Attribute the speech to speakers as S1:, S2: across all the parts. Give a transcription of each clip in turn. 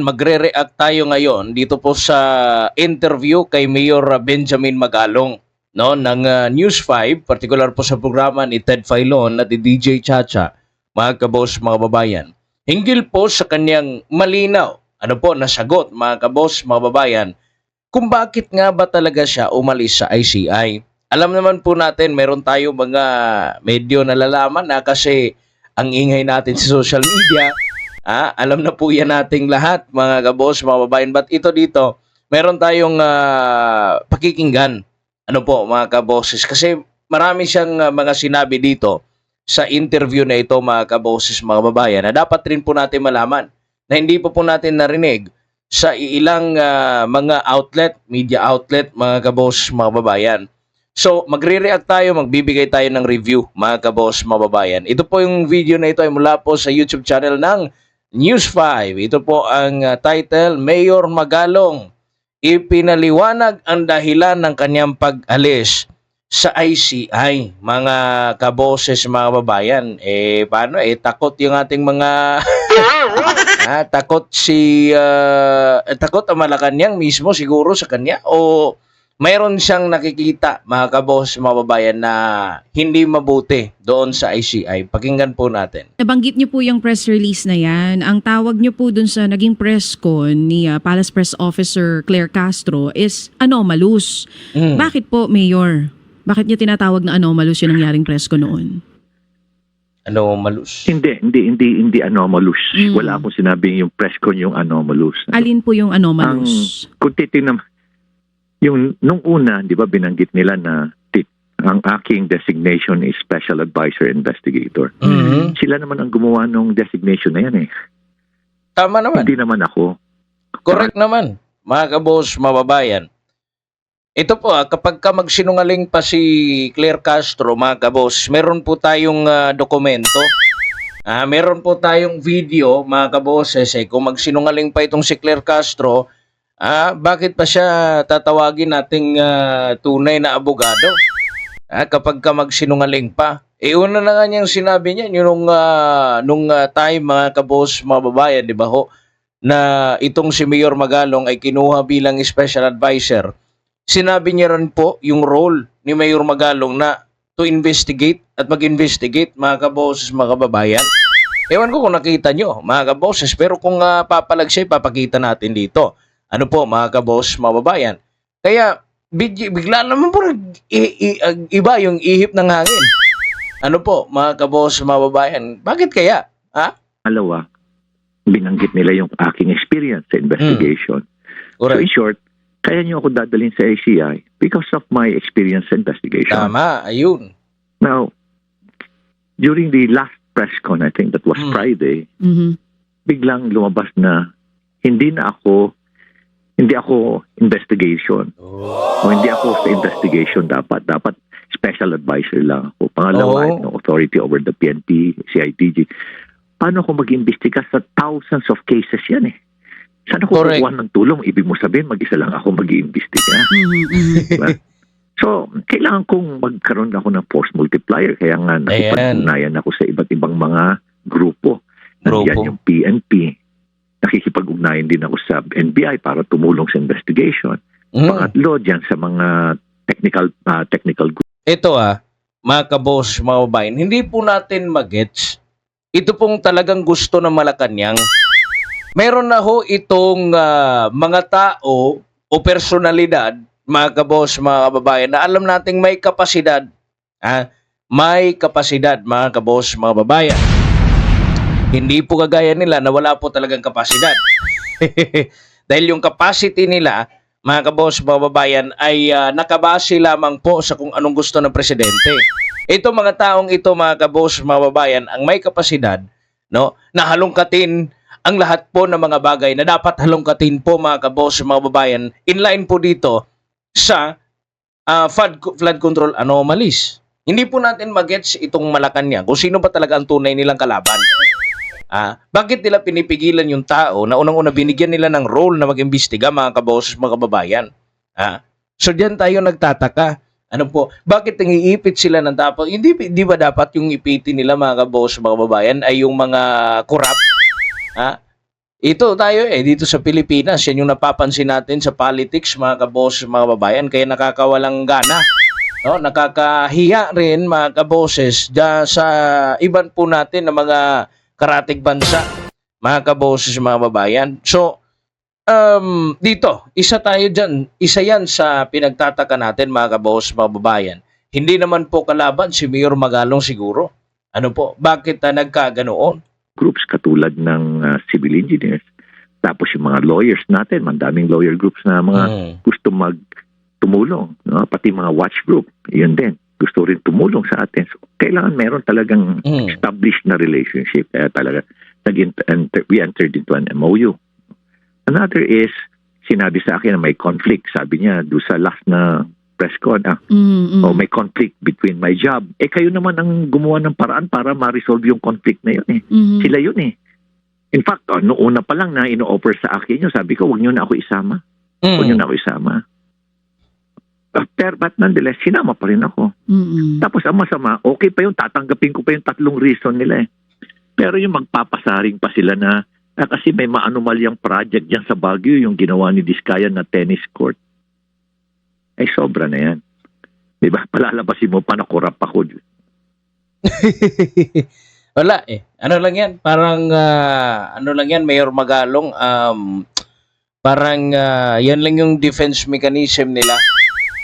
S1: Magre-react tayo ngayon dito po sa interview kay Mayor Benjamin Magalong no ng ah, News 5, particular po sa programa ni Ted Filon at ni DJ Chacha, mga kabos, mga babayan. Hinggil po sa kanyang malinaw, ano po, nasagot, mga kabos, mga babayan, kung bakit nga ba talaga siya umalis sa ICI. Alam naman po natin, meron tayo mga medyo nalalaman na kasi ang ingay natin sa social media, Ah, alam na po yan nating lahat, mga kabos, mga babayan. But ito dito, meron tayong ah, pakikinggan. Ano po, mga kaboses. Kasi marami siyang ah, mga sinabi dito sa interview na ito, mga kaboses, mga babayan, na dapat rin po natin malaman na hindi po po natin narinig sa ilang ah, mga outlet, media outlet, mga kabos, mga babayan. So, magre-react tayo, magbibigay tayo ng review, mga kabos, mga babayan. Ito po yung video na ito ay mula po sa YouTube channel ng News 5. Ito po ang uh, title, Mayor Magalong, ipinaliwanag ang dahilan ng kanyang pag-alis sa ICI. Mga kaboses, mga babayan, eh paano, eh takot yung ating mga... ah, takot si... ah, eh, takot ang Malacanang mismo siguro sa kanya o mayroon siyang nakikita, mga kaboses, mga babayan, na hindi mabuti doon sa ICI. Pakinggan po natin.
S2: Nabanggit niyo po yung press release na yan. Ang tawag niyo po dun sa naging press con ni ah, Palace Press Officer Claire Castro is anomalous.
S1: Mm.
S2: Bakit po, Mayor? Bakit niyo tinatawag na anomalous yung nangyaring press con noon?
S1: Ano, malus?
S3: Hindi, hindi, hindi, hindi anomalous.
S2: Mm.
S3: Wala akong sinabing yung press con yung anomalous.
S2: Alin po yung anomalous?
S3: Kung titingnan, yung nung una, di ba binanggit nila na ang aking designation is Special Advisor Investigator.
S1: Mhm.
S3: Sila naman ang gumawa ng designation na yan eh.
S1: Tama naman.
S3: Hindi naman ako.
S1: Correct naman. Mga kabos, mababayan. Ito po, ah, kapag ka magsinungaling pa si Claire Castro, mga kabos, meron po tayong ah, dokumento. Ah, meron po tayong video, mga kaboses, eh, kung magsinungaling pa itong si Claire Castro, ah, bakit pa siya tatawagin nating ah, tunay na abogado? Ah, kapag ka magsinungaling pa. Eh, una na nga niyang sinabi niya, yun nung, ah, nung ah, time, mga kabos, mga babayan, di ba ho? na itong si Mayor Magalong ay kinuha bilang special advisor, sinabi niya rin po yung role ni Mayor Magalong na to investigate at mag-investigate mga kaboses, mga kababayan. Ewan ko kung nakita nyo, mga kaboses, pero kung uh, papalag siya, papakita natin dito. Ano po, mga kaboses, mga babayan. Kaya, big, bigla naman po iba yung ihip ng hangin. Ano po, mga kaboses, mga babayan. Bakit kaya? Ha?
S3: Alawa, binanggit nila yung aking experience sa investigation. So
S1: Correct.
S3: in short, kaya niyo ako dadalhin sa ACI because of my experience sa investigation.
S1: Tama, ayun.
S3: Now, during the last press con, I think that was
S1: Hmm.
S3: Friday,
S2: Mhm.
S3: biglang lumabas na hindi na ako hindi ako investigation o hindi ako sa investigation dapat dapat special advisor lang ako pangalawa have no authority over the PNP CIDG paano ako mag-imbestiga sa thousands of cases yan eh saan ako
S1: Correct.
S3: kukuha ng tulong ibig mo sabihin mag-isa lang ako mag-iimbestiga
S2: Mhm, mhm.
S3: Diba? So, kailangan kong magkaroon ako ng force multiplier. Kaya nga,
S1: Ayan.
S3: nakipag-ugnayan ako sa iba't ibang mga grupo. Nandiyan yung PNP. Nakikipag-ugnayan din ako sa NBI para tumulong sa investigation.
S1: Mm.
S3: Pangatlo, dyan sa mga technical ah, technical group.
S1: Ito ah, mga kabos, mga babayan, hindi po natin magets. Ito pong talagang gusto ng Malacanang. Meron na ho itong ah, mga tao o personalidad, mga kabos, mga kababayan, na alam nating may kapasidad. Ah, may kapasidad, mga kabos, mga babayan. Hindi po kagaya nila na wala po talagang kapasidad. Dahil yung capacity nila, mga kabos, mga babayan, ay ah, nakabase lamang po sa kung anong gusto ng presidente. Ito mga taong ito, mga kabos, mga babayan, ang may kapasidad, no, na halongkatin ang lahat po ng mga bagay na dapat halongkatin po, mga kabos, mga babayan, inline po dito sa ah, flood, flood control anomalies. Hindi po natin magets itong Malacanang kung sino ba talaga ang tunay nilang kalaban. Ah, bakit nila pinipigilan yung tao na unang-una binigyan nila ng role na mag-imbestiga mga kaboses, mga kababayan? Ah, so diyan tayo nagtataka. Ano po, bakit nangiipit sila ng dapat? Hindi, di ba dapat yung ipitin nila mga kaboses, mga kababayan ay yung mga corrupt? Ah, ito tayo eh, dito sa Pilipinas, yan yung napapansin natin sa politics, mga kaboses, mga babayan, kaya nakakawalang gana. No, nakakahiya rin mga kaboses sa iban po natin na mga karatig bansa, mga kaboses, mga babayan. So, um, dito, isa tayo dyan, isa yan sa pinagtataka natin mga kaboses, mga babayan. Hindi naman po kalaban si Mayor Magalong siguro. Ano po, bakit na nagkaganoon?
S3: groups katulad ng uh, civil engineers. Tapos yung mga lawyers natin, mandaming lawyer groups na mga
S1: Mm.
S3: gusto mag tumulong, no? pati mga watch group, yun din. Gusto rin tumulong sa atin. So, kailangan meron talagang
S1: Mm.
S3: established na relationship. Kaya talaga, nag enter, we entered into an MOU. Another is, sinabi sa akin na may conflict. Sabi niya, do sa last na press con, ah,
S2: Mm, mm.
S3: o may conflict between my job. Eh kayo naman ang gumawa ng paraan para ma-resolve yung conflict na yun eh.
S2: Mhm.
S3: Sila yun eh. In fact, oh, noong una pa lang na ino-offer sa akin yun, sabi ko, huwag niyo na ako isama. Huwag niyo
S1: Mm.
S3: na ako isama. Uh, Pero but nonetheless, sinama pa rin ako.
S2: Mm-mm.
S3: Tapos ang masama, okay pa yun, tatanggapin ko pa yung tatlong reason nila eh. Pero yung magpapasaring pa sila na, ah, kasi may maanumalyang project dyan sa Baguio, yung ginawa ni Diskaya na tennis court. Ay, sobra na yan. Di ba? Palalabasin mo pa na korap ako.
S1: Wala eh. Ano lang yan? Parang, ah, ano lang yan, Mayor Magalong, um, parang ah, yan lang yung defense mechanism nila.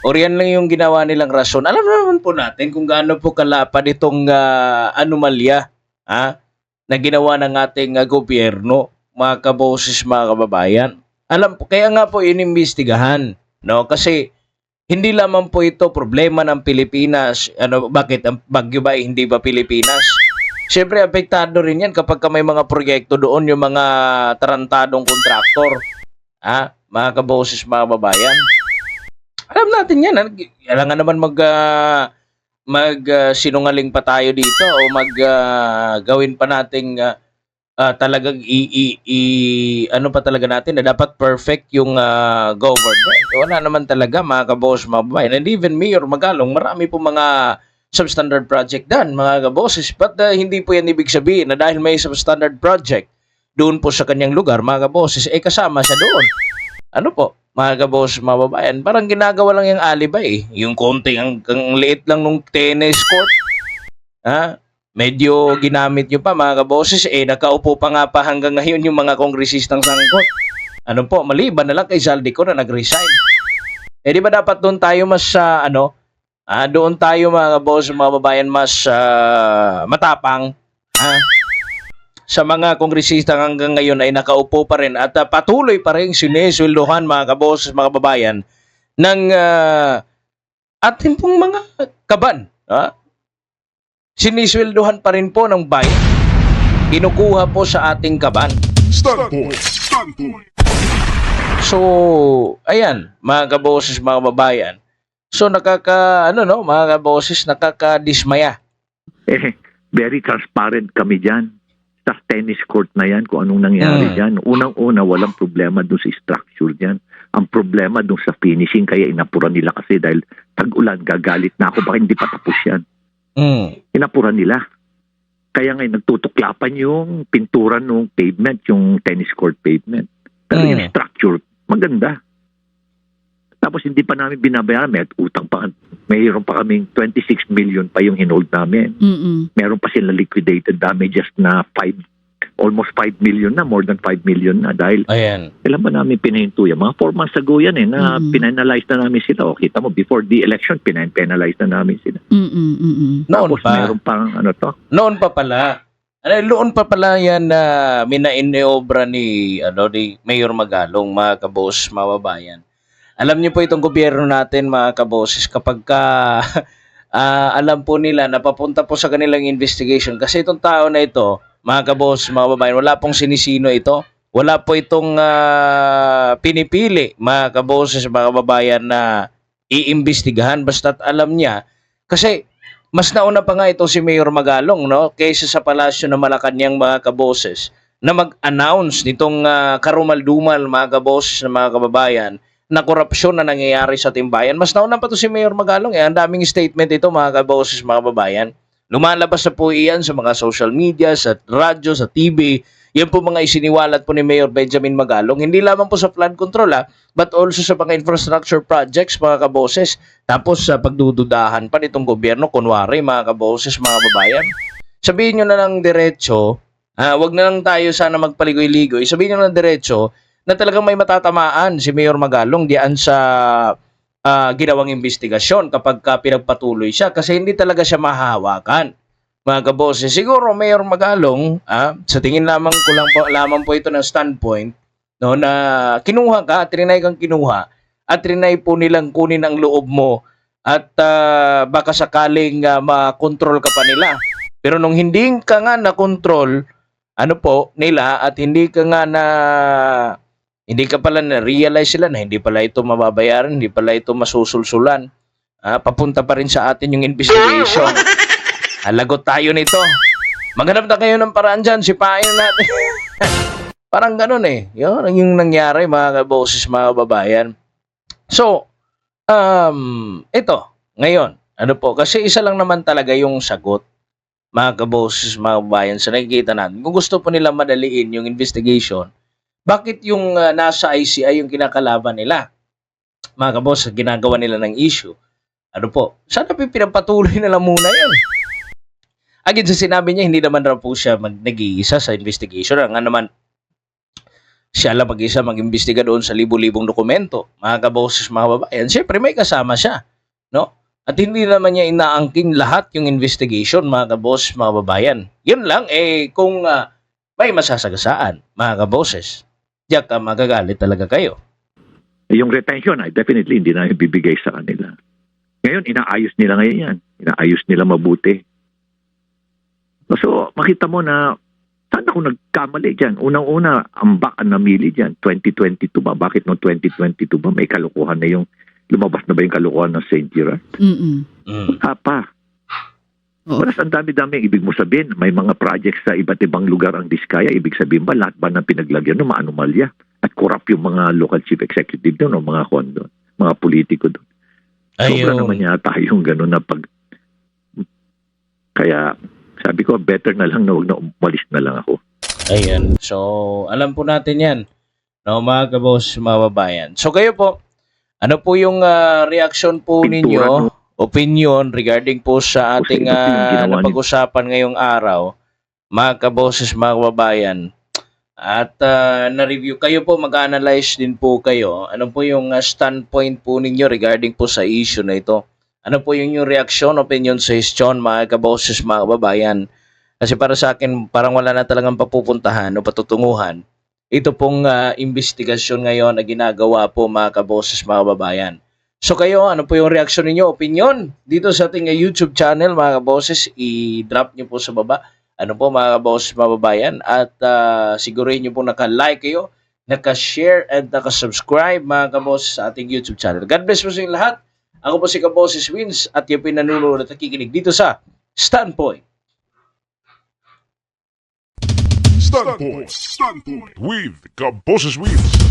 S1: Or yan lang yung ginawa nilang rason. Alam naman po natin kung gaano po kalapad itong ah, anomalya ha, na ginawa ng ating ah, gobyerno, mga kaboses, mga kababayan. Alam po, kaya nga po inimbestigahan. No? Kasi hindi lamang po ito problema ng Pilipinas. Ano, bakit ang Bagyo ba eh, hindi ba Pilipinas? Siyempre, apektado rin yan kapag ka may mga proyekto doon, yung mga tarantadong kontraktor. Ha? Mga kaboses, mga babayan. Alam natin yan. ha? Kailangan naman mag, ah, mag ah, sinungaling pa tayo dito o mag ah, gawin pa nating ah, ah, talagang i, i, i- ano pa talaga natin na dapat perfect yung ah, government. Wala naman talaga mga kaboses, mga babayan. And even Mayor Magalong, marami po mga substandard project dan mga kaboses. But uh, hindi po yan ibig sabihin na dahil may substandard project doon po sa kanyang lugar, mga kaboses, eh kasama siya doon. Ano po, mga kaboses, mga babayan, parang ginagawa lang yung alibay. eh. Yung konting, ang, ang liit lang nung tennis court. Ha? Medyo ginamit nyo pa, mga kaboses, eh nakaupo pa nga pa hanggang ngayon yung mga kongresistang sangkot. Ano po, maliban na lang kay Zaldico na nag-resign. Eh di ba dapat doon tayo mas, ah, ano, Ah, doon tayo mga boss, mga babayan mas ah, matapang ha? Sa mga kongresista hanggang ngayon ay nakaupo pa rin at ah, patuloy pa rin sinesweldohan mga kaboses, mga babayan ng ah, ating pong mga kaban. Ha? Sinisweldohan pa rin po ng bayan. Kinukuha po sa ating kaban.
S4: Standpoint. Standpoint.
S1: So, ayan, mga kaboses, mga babayan. So, nakaka, ano no, mga kaboses, nakakadismaya.
S3: Eh, very transparent kami dyan. Sa tennis court na yan, kung anong nangyari
S1: Mm.
S3: dyan. Unang-una, walang problema dun sa structure dyan. Ang problema dun sa finishing, kaya inapuran nila kasi dahil tag-ulan, gagalit na ako, baka hindi pa tapos yan.
S1: Mm.
S3: Inapuran nila. Kaya ngayon, nagtutuklapan yung pintura ng pavement, yung tennis court pavement. Pero
S1: Mm.
S3: yung structure, maganda. Tapos hindi pa namin binabayaran, may utang pa. Mayroon pa kaming 26 million pa yung hinold namin.
S2: Mm-mm.
S3: Meron pa sila liquidated damages na 5, almost 5 million na, more than 5 million na. Dahil
S1: Ayan.
S3: kailan ba namin pinahinto yan? Mga 4 months ago yan eh, na
S2: Mm.
S3: pinanalyze na namin sila. O kita mo, before the election, pinanalyze na namin sila.
S2: Mm-mm. Mm-mm.
S1: Noon
S3: Tapos
S1: pa.
S3: meron pang ano to,
S1: Noon pa pala. Ano, noon pa pala yan na minainiobra ni, ano, ni Mayor Magalong, mga kabos, mga babayan. Alam niyo po itong gobyerno natin, mga kaboses, kapag ka, ah, alam po nila na papunta po sa kanilang investigation. Kasi itong tao na ito, mga kabos, mga babayan, wala pong sinisino ito. Wala po itong ah, pinipili, mga kaboses, mga babayan, na iimbestigahan. Basta't alam niya. Kasi mas nauna pa nga ito si Mayor Magalong no kaysa sa palasyo ng Malacanang mga kaboses na mag-announce nitong ah, karumal-dumal mga kaboses ng mga kababayan na korupsyon na nangyayari sa timbayan. Mas nauna pa to si Mayor Magalong eh. Ang daming statement ito mga kaboses mga kababayan. Lumalabas na po iyan sa mga social media, sa radyo, sa TV, Yan po mga isiniwalat po ni Mayor Benjamin Magalong, hindi lamang po sa flood control ha, but also sa mga infrastructure projects mga kaboses. Tapos sa pagdududahan pa nitong gobyerno, kunwari mga kaboses, mga babayan. Sabihin nyo na lang diretso, ah, wag na lang tayo sana magpaligoy-ligoy, sabihin nyo na lang diretso na talagang may matatamaan si Mayor Magalong diyan sa ah, ginawang investigasyon kapag ka pinagpatuloy siya kasi hindi talaga siya mahahawakan mga kaboses. Siguro Mayor Magalong, ah, sa tingin lamang ko lang po, lamang po ito ng standpoint no, na kinuha ka, trinay kang kinuha, at trinay po nilang kunin ang loob mo at ah, baka sakaling ah, makontrol ka pa nila. Pero nung hindi ka nga na-control, ano po, nila at hindi ka nga na hindi ka pala na-realize sila na hindi pala ito mababayaran, hindi pala ito masusulsulan. Ah, papunta pa rin sa atin yung investigation. Alagot tayo nito. Maghanap na kayo ng paraan dyan, sipain na natin. Parang ganun eh. Yun ang yung nangyari mga kaboses, mga babayan. So, um, ito, ngayon, ano po, kasi isa lang naman talaga yung sagot mga kaboses, mga babayan, sa nakikita natin. Kung gusto po nila madaliin yung investigation, bakit yung uh, nasa ICI yung kinakalaban nila? Mga kabos, ginagawa nila ng issue. Ano po? Sana pinapatuloy na lang muna yun. Agad sa sinabi niya, hindi naman raw po siya mag nag-iisa sa investigation. Nga naman, siya lang mag-isa mag-imbestiga doon sa libu-libong dokumento. Mga kaboses, mga babayan, siyempre may kasama siya. No? At hindi naman niya inaangkin lahat yung investigation, mga kabos, mga babayan. Yun lang, eh, kung ah, may masasagasaan, mga kaboses, diyak ka magagalit talaga kayo.
S3: Yung retention ay definitely hindi na ibibigay sa kanila. Ngayon, inaayos nila ngayon yan. Inaayos nila mabuti. So, makita mo na saan ako nagkamali dyan? Unang-una, ang baka namili dyan, 2022 ba? Bakit no 2022 ba? May kalukuhan na yung, lumabas na ba yung kalukuhan ng St. Gerard?
S2: Mm-mm.
S1: Mm.
S3: Ha pa.
S2: Oo.
S3: Wala ang dami-dami ibig mo sabihin. May mga projects sa iba't ibang lugar ang Diskaya. Ibig sabihin ba lahat ba ng pinaglagyan ng mga anomalya? At corrupt yung mga local chief executive doon o mga kondo, mga politiko doon. Sobra
S1: Ayun.
S3: naman yata yung gano'n na pag... Kaya sabi ko, better na lang na huwag na umalis na lang ako.
S1: Ayan. So, alam po natin yan. No, mga kabos, mga babayan. So, kayo po, ano po yung ah, reaction po
S3: Pintura,
S1: ninyo,
S3: no?
S1: Opinion regarding po sa ating
S3: ni-
S1: napag-usapan ngayong araw, mga kaboses, mga babayan, at ah, na-review kayo po, mag-analyze din po kayo. Ano po yung ah, standpoint po ninyo regarding po sa issue na ito? Ano po yung yung reaksyon, opinion, suggestion, mga kaboses, mga babayan? Kasi para sa akin, parang wala na talagang papupuntahan o patutunguhan. Ito pong ah, investigasyon ngayon na ginagawa po mga kaboses, mga babayan. So kayo, ano po yung reaksyon ninyo, opinion? Dito sa ating YouTube channel, mga kaboses, i-drop nyo po sa baba. Ano po mga kaboses, mga babayan. At ah, sigurin nyo po naka-like kayo, naka-share, and naka-subscribe mga kaboses sa ating YouTube channel. God bless po sa inyong lahat. Ako po si Kaboses Wins at yung pinanunood at nakikinig dito sa Standpoint.
S4: Standpoint. Standpoint. With Kaboses Wheels.